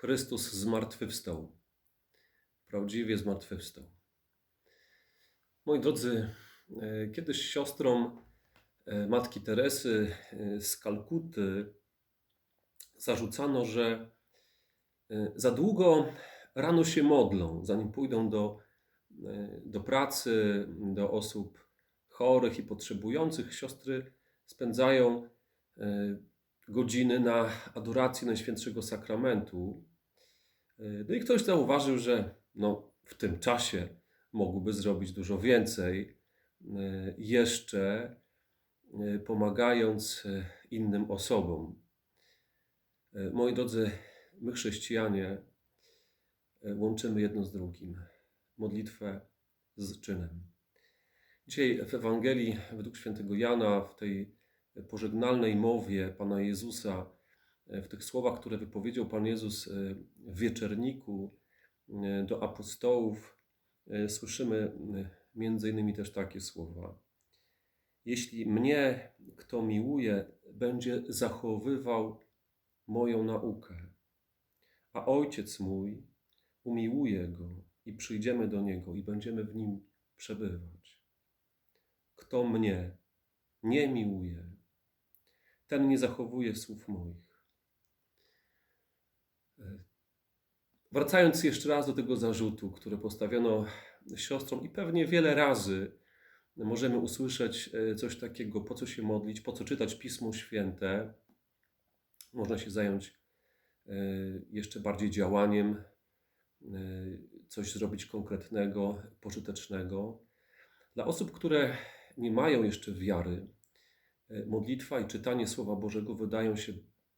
Chrystus zmartwychwstał. Prawdziwie zmartwychwstał. Moi drodzy, e, kiedyś siostrom e, matki Teresy e, z Kalkuty zarzucano, że za długo rano się modlą, zanim pójdą do, do pracy, do osób chorych i potrzebujących. Siostry spędzają godziny na adoracji Najświętszego Sakramentu. No i ktoś zauważył, że no, w tym czasie mogłyby zrobić dużo więcej, jeszcze pomagając innym osobom. Moi drodzy, my chrześcijanie łączymy jedno z drugim. Modlitwę z czynem. Dzisiaj w Ewangelii według świętego Jana, w tej pożegnalnej mowie Pana Jezusa, w tych słowach, które wypowiedział Pan Jezus e, w wieczerniku e, do apostołów, słyszymy między innymi też takie słowa. Jeśli mnie kto miłuje, będzie zachowywał moją naukę, a Ojciec mój umiłuje go i przyjdziemy do niego i będziemy w nim przebywać. Kto mnie nie miłuje, ten nie zachowuje słów moich. E, wracając jeszcze raz do tego zarzutu, który postawiono siostrom, i pewnie wiele razy możemy usłyszeć e, coś takiego, po co się modlić, po co czytać Pismo Święte. Można się zająć e, jeszcze bardziej działaniem, coś zrobić konkretnego, pożytecznego. Dla osób, które nie mają jeszcze wiary, modlitwa i czytanie Słowa Bożego wydają się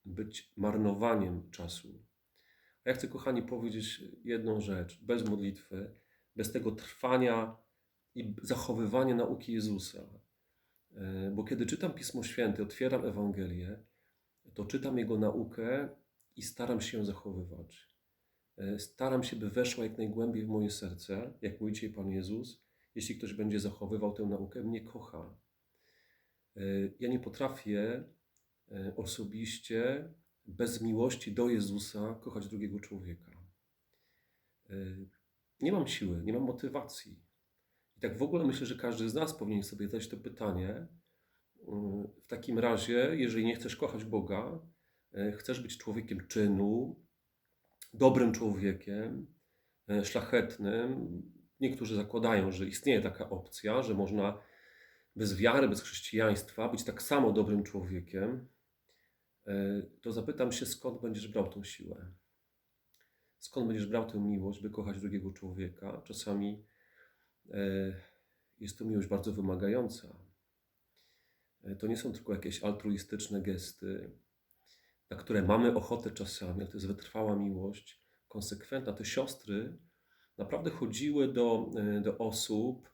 być marnowaniem czasu. Ja chcę, kochani, powiedzieć jedną rzecz. Bez modlitwy, bez tego trwania i zachowywania nauki Jezusa. E, bo kiedy czytam Pismo Święte, otwieram Ewangelię, to czytam Jego naukę i staram się ją zachowywać. E, staram się, by weszła jak najgłębiej w moje serce, jak mówi dzisiaj Pan Jezus. Jeśli ktoś będzie zachowywał tę naukę, mnie kocha. E, ja nie potrafię osobiście bez miłości do Jezusa kochać drugiego człowieka. E, nie mam siły, nie mam motywacji. I tak w ogóle myślę, że każdy z nas powinien sobie zadać to pytanie. W takim razie, jeżeli nie chcesz kochać Boga, chcesz być człowiekiem czynu, dobrym człowiekiem, szlachetnym. Niektórzy zakładają, że istnieje taka opcja, że można bez wiary, bez chrześcijaństwa, być tak samo dobrym człowiekiem, e, to zapytam się, skąd będziesz brał tą siłę? Skąd będziesz brał tę miłość, by kochać drugiego człowieka? Czasami e, jest to miłość bardzo wymagająca. E, to nie są tylko jakieś altruistyczne gesty, na które mamy ochotę czasami, ale to jest wytrwała miłość, konsekwentna. Te siostry naprawdę chodziły do, do osób,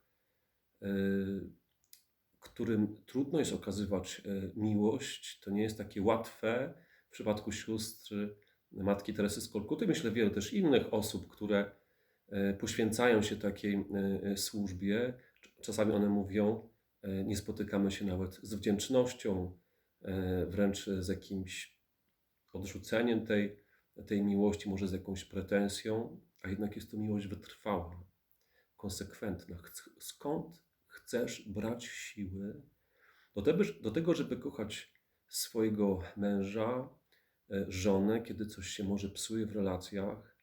którym trudno jest okazywać e, miłość. To nie jest takie łatwe. W przypadku sióstr Matki Teresy z Kolkuty, myślę wielu też innych osób, które e, poświęcają się takiej e, służbie. Czasami one mówią, nie spotykamy się nawet z wdzięcznością, wręcz z jakimś odrzuceniem tej, tej miłości, może z jakąś pretensją, a jednak jest to miłość wytrwała, konsekwentna. Skąd chcesz brać siły do tego, do tego, żeby kochać swojego męża, e, żonę, kiedy coś się może psuje w relacjach,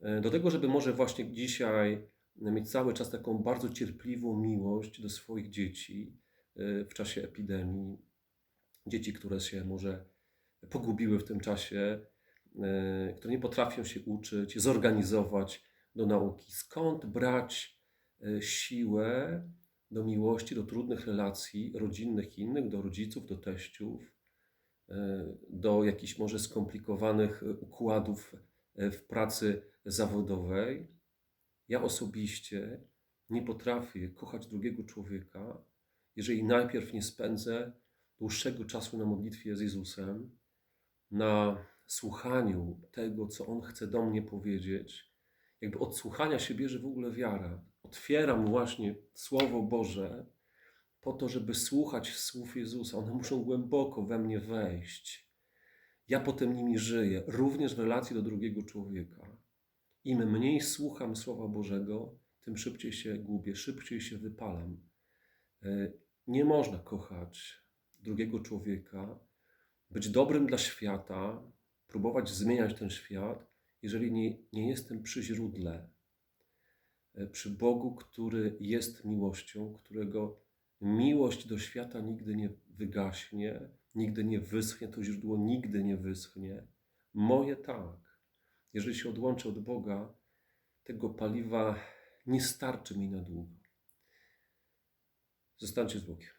e, do tego, żeby może właśnie dzisiaj mieć cały czas taką bardzo cierpliwą miłość do swoich dzieci e, w czasie epidemii, dzieci, które się może pogubiły w tym czasie, które nie potrafią się uczyć, zorganizować do nauki. Skąd brać siłę do miłości, do trudnych relacji rodzinnych innych, do rodziców, do teściów, e, do jakichś może skomplikowanych układów e, w pracy zawodowej. Ja osobiście nie potrafię kochać drugiego człowieka, jeżeli najpierw nie spędzę dłuższego czasu na modlitwie z Jezusem, na słuchaniu tego, co On chce do mnie powiedzieć. Jakby od słuchania się bierze w ogóle wiara otwieram właśnie Słowo Boże po to, żeby słuchać słów Jezusa. One muszą głęboko we mnie wejść. ja potem nimi żyję, również w relacji do drugiego człowieka. Im mniej słucham Słowa Bożego, tym szybciej się gubię, szybciej się wypalam. E, Nie można kochać drugiego człowieka, być dobrym dla świata, próbować zmieniać ten świat, jeżeli nie, nie jestem przy źródle, e, przy Bogu, który jest miłością, którego miłość do świata nigdy nie wygaśnie, nigdy nie wyschnie, to źródło nigdy nie wyschnie. Moje tak. Jeżeli się odłączę od Boga, tego paliwa nie starczy mi na długo. Zostańcie z Bogiem.